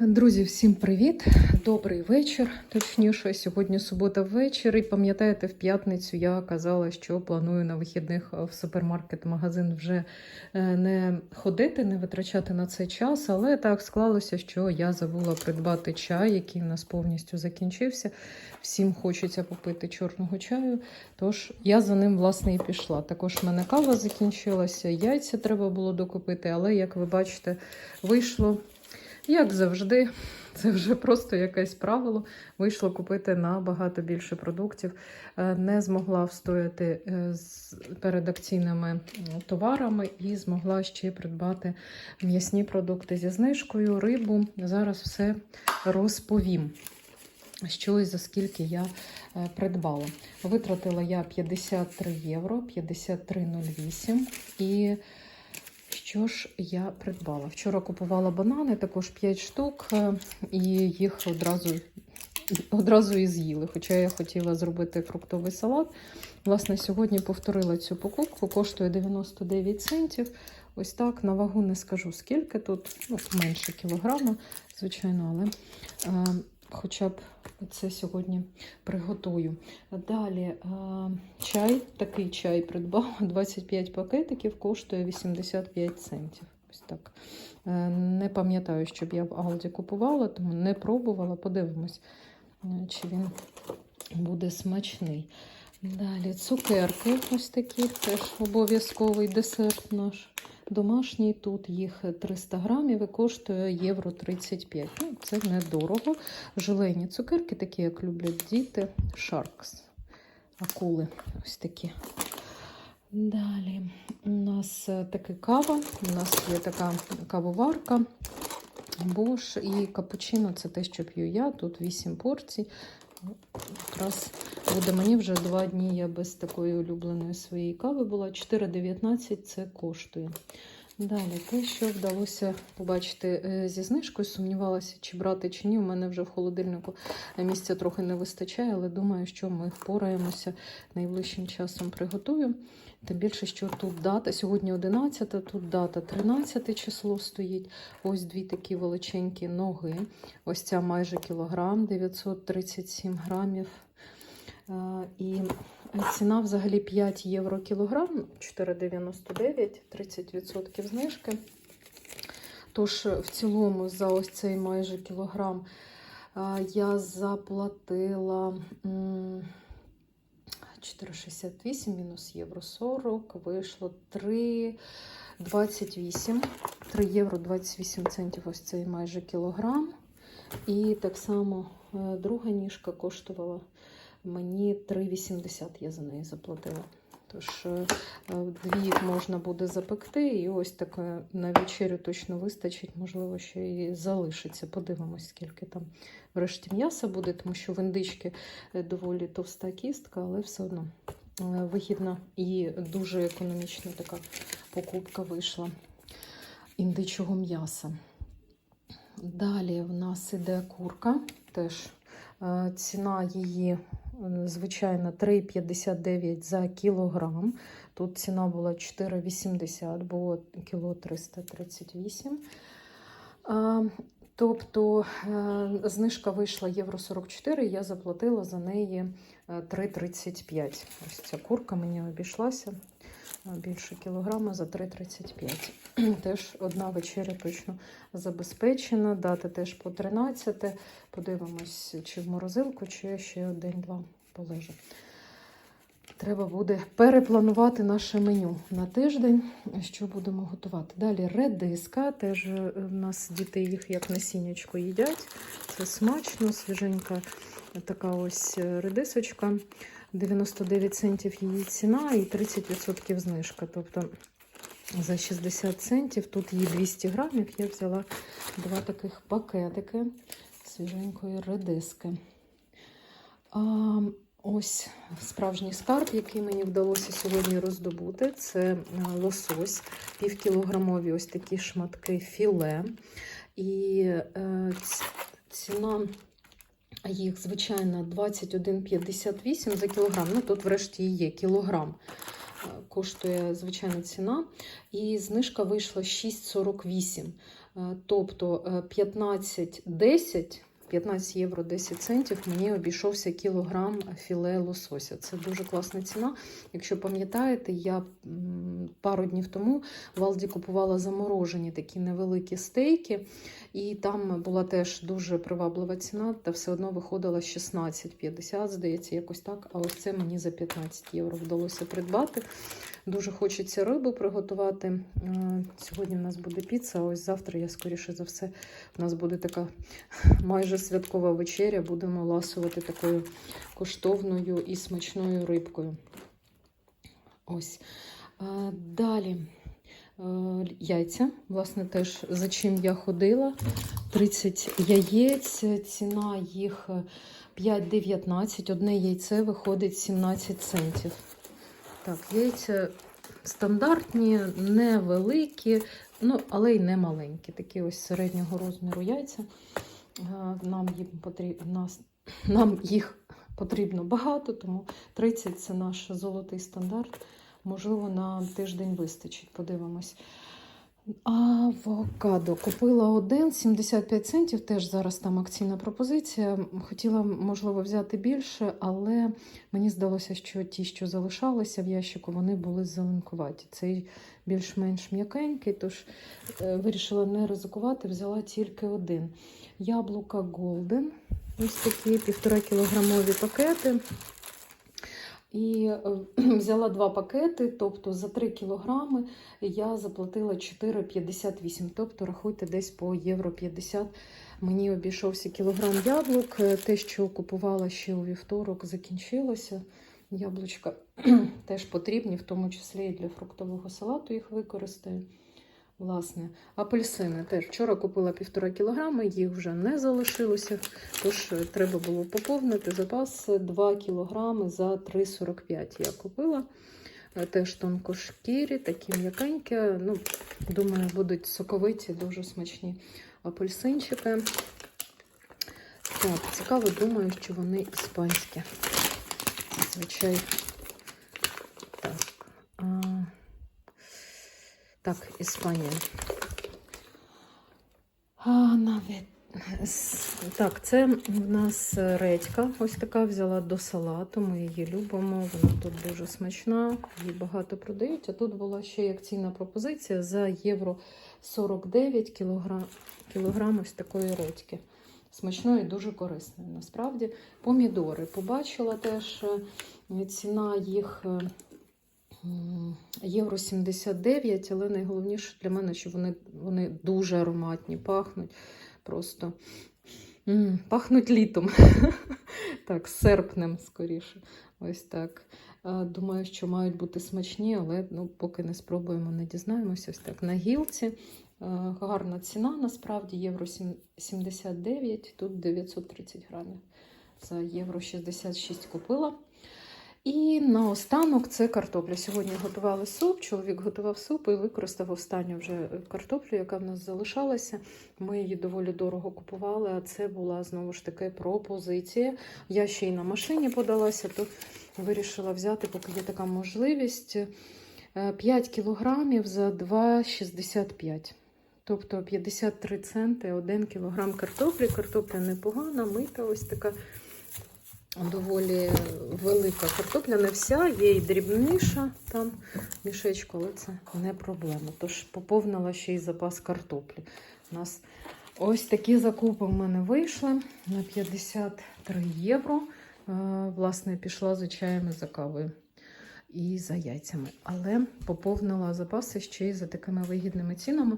Друзі, всім привіт! Добрий вечір. Точніше, сьогодні субота ввечері. Пам'ятаєте, в п'ятницю я казала, що планую на вихідних в супермаркет-магазин вже е, не ходити, не витрачати на це час. Але так склалося, що я забула придбати чай, який у нас повністю закінчився. Всім хочеться попити чорного чаю. Тож я за ним власне і пішла. Також в мене кава закінчилася, яйця треба було докупити, але як ви бачите, вийшло. Як завжди, це вже просто якесь правило. Вийшло купити набагато більше продуктів. Е, Не змогла встояти е, з перед акційними товарами і змогла ще придбати м'ясні продукти зі знижкою, рибу. Зараз все розповім. Що і за скільки я е, придбала. Витратила я 53 євро, 53,08 і що ж я придбала? Вчора купувала банани, також 5 штук, е, і їх одразу, одразу і з'їли. Хоча я хотіла зробити фруктовий салат. Власне, сьогодні повторила цю покупку, коштує 99 центів. Ось так, на вагу не скажу скільки тут, ну, менше кілограма, звичайно, але е, хоча б це сьогодні приготую. Далі е, чай, такий чай придбала, 25 пакетиків, коштує 85 центів. Ось так. Е, Не пам'ятаю, щоб я в Алді купувала, тому не пробувала. Подивимось, е, чи він буде смачний. Далі цукерки, ось такі, теж обов'язковий десерт наш. Домашній, тут їх 300 грамів і коштує євро 35. Ну, це недорого. Желені цукерки, такі, як люблять діти. Sharks. Акули. Ось такі. Далі у нас е, таке кава. У нас є така кавоварка. Бош і капучино це те, що п'ю я. Тут 8 порцій. Якраз буде мені вже два дні. Я без такої улюбленої своєї кави була. 4,19 це коштує. Далі, те, що вдалося побачити е, зі знижкою, сумнівалася, чи брати, чи ні. У мене вже в холодильнику місця трохи не вистачає, але думаю, що ми впораємося найближчим часом приготую. Тим більше, що тут дата, сьогодні 11, тут дата 13 число стоїть. Ось дві такі величенькі ноги. Ось ця майже кілограм, 937 грамів. І ціна взагалі 5 євро кілограм, 4,99, 30% знижки. Тож, в цілому, за ось цей майже кілограм я заплатила 4,68 мінус євро 40, вийшло 3,28. 3 євро 28 центів ось цей майже кілограм. І так само е, друга ніжка коштувала мені 3,80 я за неї заплатила. Тож е, дві їх можна буде запекти, і ось таке на вечерю точно вистачить, можливо, ще і залишиться. Подивимось, скільки там врешті м'яса буде, тому що в індички е, доволі товста кістка, але все одно е, вигідна і дуже економічна така покупка вийшла індичого м'яса. Далі в нас іде курка, теж е, ціна її, е, звичайно, 3,59 за кілограм. Тут ціна була 4,80, було кіло 338. Е, Тобто е, знижка вийшла євро 44, я заплатила за неї е, 3,35. Ось ця курка мені обійшлася е, більше кілограма за 3,35. Теж одна вечеря точно забезпечена. Дати теж по 13. Подивимось, чи в морозилку, чи ще день-два полежить. Треба буде перепланувати наше меню на тиждень, що будемо готувати. Далі редиска. Теж е, в нас діти їх як насіннячко їдять. Це смачно, свіженька така ось е, редисочка. 99 центів її ціна і 30% знижка. Тобто за 60 центів, тут її 200 грамів, я взяла два таких пакетики свіженької редиски. А, ось справжній скарб, який мені вдалося сьогодні роздобути. Це е, лосось, півкілограмові ось такі шматки філе. І е, ціна їх, звичайно, 21,58 за кілограм. Ну, тут врешті є кілограм. Е, Коштує звичайна ціна. І знижка вийшла 6,48. Е, Тобто е, 15-10, 15 євро 10 центів мені обійшовся кілограм філе лосося. Це дуже класна ціна. Якщо пам'ятаєте, я пару днів тому в Алді купувала заморожені такі невеликі стейки, і там була теж дуже приваблива ціна, та все одно виходила 16,50, здається, якось так. А ось це мені за 15 євро вдалося придбати. Дуже хочеться рибу приготувати. Сьогодні в нас буде піца, а ось завтра я, скоріше за все, у нас буде така майже святкова вечеря. Будемо ласувати такою коштовною і смачною рибкою. Ось. Далі. Е, Яйця, власне, теж за чим я ходила. 30 яєць, ціна їх 5,19. Одне яйце виходить 17 центів. Так, яйця стандартні, невеликі, ну, але й не маленькі. Такі ось середнього розміру яйця. Е, Нам, їм потрібно, нам їх потрібно багато, тому 30 це наш золотий стандарт. Можливо, на тиждень вистачить. Подивимось. Авокадо. Купила один, 75 центів. Теж зараз там акційна пропозиція. Хотіла, можливо, взяти більше, але мені здалося, що ті, що залишалися в ящику, вони були зеленкуваті. Цей більш-менш м'якенький, тож е, вирішила не ризикувати, взяла тільки один. Яблука Golden. Ось такі півтора кілограмові пакети. І е, взяла два пакети, тобто за 3 кілограми я заплатила 4,58. Тобто, рахуйте, десь по євро 50 мені обійшовся кілограм яблук. Е, Те, що купувала ще у вівторок, закінчилося. Яблучка теж потрібні, в тому числі і для фруктового салату їх використаю. Власне, апельсини теж вчора купила півтора кілограми, їх вже не залишилося, тож е, треба було поповнити запас 2 кілограми за 3,45 я купила. Е, Теж тонкошкірі, такі м'якенькі. Ну, думаю, будуть соковиті, дуже смачні апельсинчики. Так, цікаво, думаю, що вони іспанські. Зазвичай. Так. А... Так, Іспанія. А, навіть... Так, це в нас редька. Ось така взяла до салату. Ми її любимо. Вона тут дуже смачна, її багато продають. А тут була ще й акційна пропозиція за євро 49 кілограм, кілограм ось такої редьки. Смачної і дуже корисної. Насправді, помідори побачила теж е, ціна їх. Євро 79, але найголовніше для мене, що вони, вони дуже ароматні, пахнуть просто пахнуть літом. так, серпнем скоріше. Ось так. Думаю, що мають бути смачні, але ну, поки не спробуємо, не дізнаємося. Ось так. На гілці гарна ціна, насправді, євро сім- 79, тут 930 грамів. За євро 66 купила. І наостанок це картопля. Сьогодні готували суп, чоловік готував суп і використав останню вже картоплю, яка в нас залишалася. Ми її доволі дорого купували, а це була знову ж таки пропозиція. Я ще й на машині подалася, то вирішила взяти, поки є така можливість. е, 5 кілограмів за 2,65. Тобто 53 центи 1 кілограм картоплі. Картопля непогана, мита ось така доволі велика картопля, не вся, є і дрібніша там мішечку, але це не проблема. Тож поповнила ще й запас картоплі. У нас ось такі закупи в мене вийшли на 53 євро. Е, Власне, пішла за чаями за кавою і за яйцями. Але поповнила запаси ще й за такими вигідними цінами.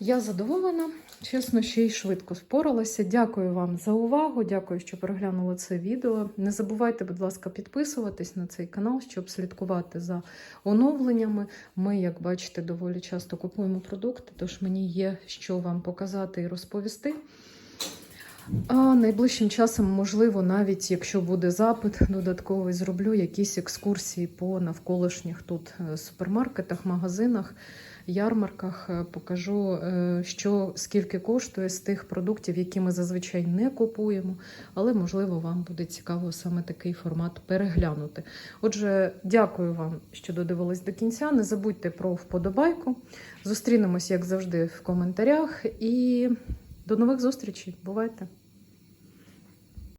Я задоволена, чесно, ще й швидко споралася. Дякую вам за увагу. Дякую, що переглянули це відео. Не забувайте, будь ласка, підписуватись на цей канал, щоб слідкувати за оновленнями. Ми, як бачите, доволі часто купуємо продукти, тож мені є що вам показати і розповісти. А найближчим часом, можливо, навіть якщо буде запит, додатковий зроблю якісь екскурсії по навколишніх тут е, супермаркетах, магазинах. Ярмарках е, покажу, е, що скільки коштує з тих продуктів, які ми зазвичай не купуємо, але можливо вам буде цікаво саме такий формат переглянути. Отже, дякую вам, що додивились до кінця. Не забудьте про вподобайку. Зустрінемось, як завжди, в коментарях. І до нових зустрічей. Бувайте!